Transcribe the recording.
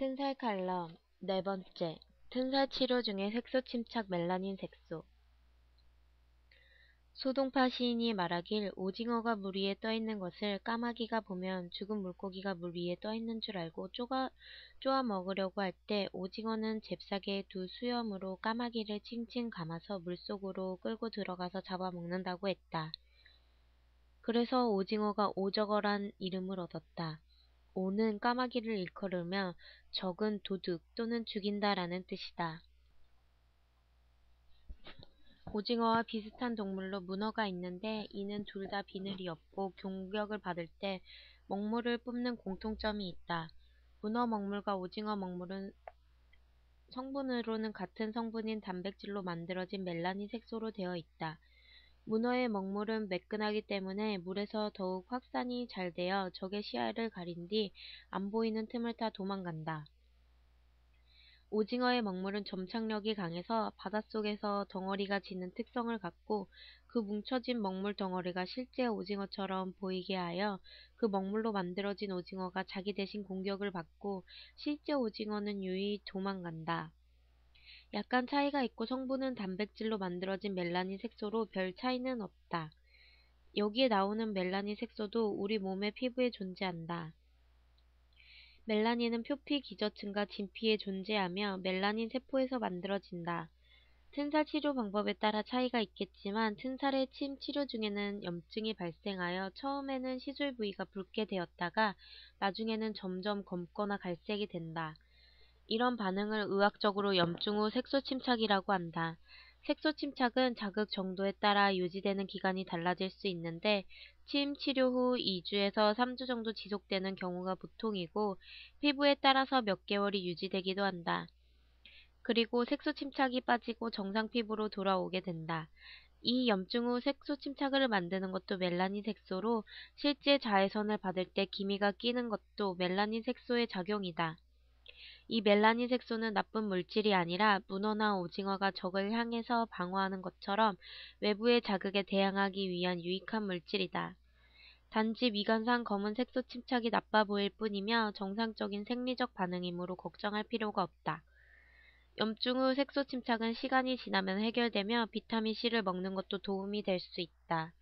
튼살 칼럼 네 번째 튼살 치료 중에 색소 침착 멜라닌 색소 소동파 시인이 말하길 오징어가 물 위에 떠 있는 것을 까마귀가 보면 죽은 물고기가 물 위에 떠 있는 줄 알고 쪼아, 쪼아 먹으려고 할 때 오징어는 잽싸게 두 수염으로 까마귀를 칭칭 감아서 물속으로 끌고 들어가서 잡아먹는다고 했다. 그래서 오징어가 오저거란 이름을 얻었다. 오는 까마귀를 일컬으며 적은 도둑 또는 죽인다라는 뜻이다. 오징어와 비슷한 동물로 문어가 있는데 이는 둘 다 비늘이 없고 공격을 받을 때 먹물을 뿜는 공통점이 있다. 문어 먹물과 오징어 먹물은 성분으로는 같은 성분인 단백질로 만들어진 멜라닌 색소로 되어 있다. 문어의 먹물은 매끈하기 때문에 물에서 더욱 확산이 잘 되어 적의 시야를 가린 뒤 안 보이는 틈을 타 도망간다. 오징어의 먹물은 점착력이 강해서 바닷속에서 덩어리가 지는 특성을 갖고 그 뭉쳐진 먹물 덩어리가 실제 오징어처럼 보이게 하여 그 먹물로 만들어진 오징어가 자기 대신 공격을 받고 실제 오징어는 유유히 도망간다. 약간 차이가 있고 성분은 단백질로 만들어진 멜라닌 색소로 별 차이는 없다. 여기에 나오는 멜라닌 색소도 우리 몸의 피부에 존재한다. 멜라닌은 표피 기저층과 진피에 존재하며 멜라닌 세포에서 만들어진다. 튼살 치료 방법에 따라 차이가 있겠지만 튼살의 침 치료 중에는 염증이 발생하여 처음에는 시술 부위가 붉게 되었다가 나중에는 점점 검거나 갈색이 된다. 이런 반응을 의학적으로 염증 후 색소 침착이라고 한다. 색소 침착은 자극 정도에 따라 유지되는 기간이 달라질 수 있는데 침 치료 후 2주에서 3주 정도 지속되는 경우가 보통이고 피부에 따라서 몇 개월이 유지되기도 한다. 그리고 색소 침착이 빠지고 정상 피부로 돌아오게 된다. 이 염증 후 색소 침착을 만드는 것도 멜라닌 색소로 실제 자외선을 받을 때 기미가 끼는 것도 멜라닌 색소의 작용이다. 이 멜라닌 색소는 나쁜 물질이 아니라 문어나 오징어가 적을 향해서 방어하는 것처럼 외부의 자극에 대항하기 위한 유익한 물질이다. 단지 미관상 검은 색소 침착이 나빠 보일 뿐이며 정상적인 생리적 반응이므로 걱정할 필요가 없다. 염증 후 색소 침착은 시간이 지나면 해결되며 비타민C를 먹는 것도 도움이 될 수 있다.